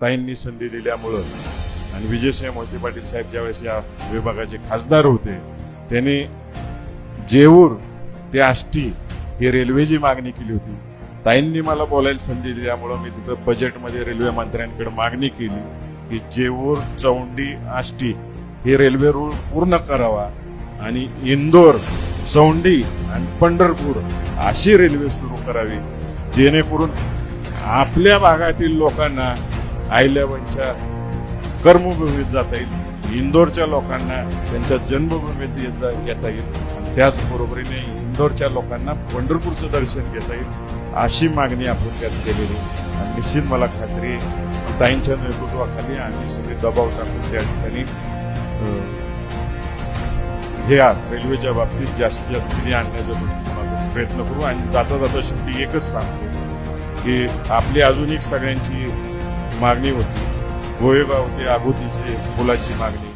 ताईंनी संधी दिल्यामुळं आणि विजयसिंह मोहिते पाटील साहेब ज्यावेळेस या विभागाचे खासदार होते त्यांनी जेऊर ते आष्टी ही रेल्वेची मागणी केली होती. ताईंनी मला बोलायला संधी दिल्यामुळं मी तिथं बजेटमध्ये रेल्वे मंत्र्यांकडे मागणी केली की जेऊर चौंडी आष्टी हे रेल्वे रूळ पूर्ण करावा आणि इंदोर चौंडी आणि पंढरपूर अशी रेल्वे सुरू करावी जेणेकरून आपल्या भागातील लोकांना आयल्यावनच्या कर्मभूमीत जाता येईल. इंदोरच्या लोकांना त्यांच्या जन्मभूमीत येता येईल. त्याचबरोबरीने इंदोरच्या लोकांना पंढरपूरचं दर्शन घेता येईल अशी मागणी आपण त्यात केलेली आणि निश्चित मला खात्री आहे, ताईंच्या नेतृत्वाखाली आम्ही सगळे दबाव टाकून त्या ठिकाणी हे रेल्वेच्या बाबतीत जास्तीत जास्त निधी आणण्याच्या दृष्टिकोनातून प्रयत्न करू. आणि जाता जाता शेवटी एकच सांगतो की आपली अजून एक सगळ्यांची मागणी होती. गोळेगाव ते आगोतीचे पुलाची मागणी.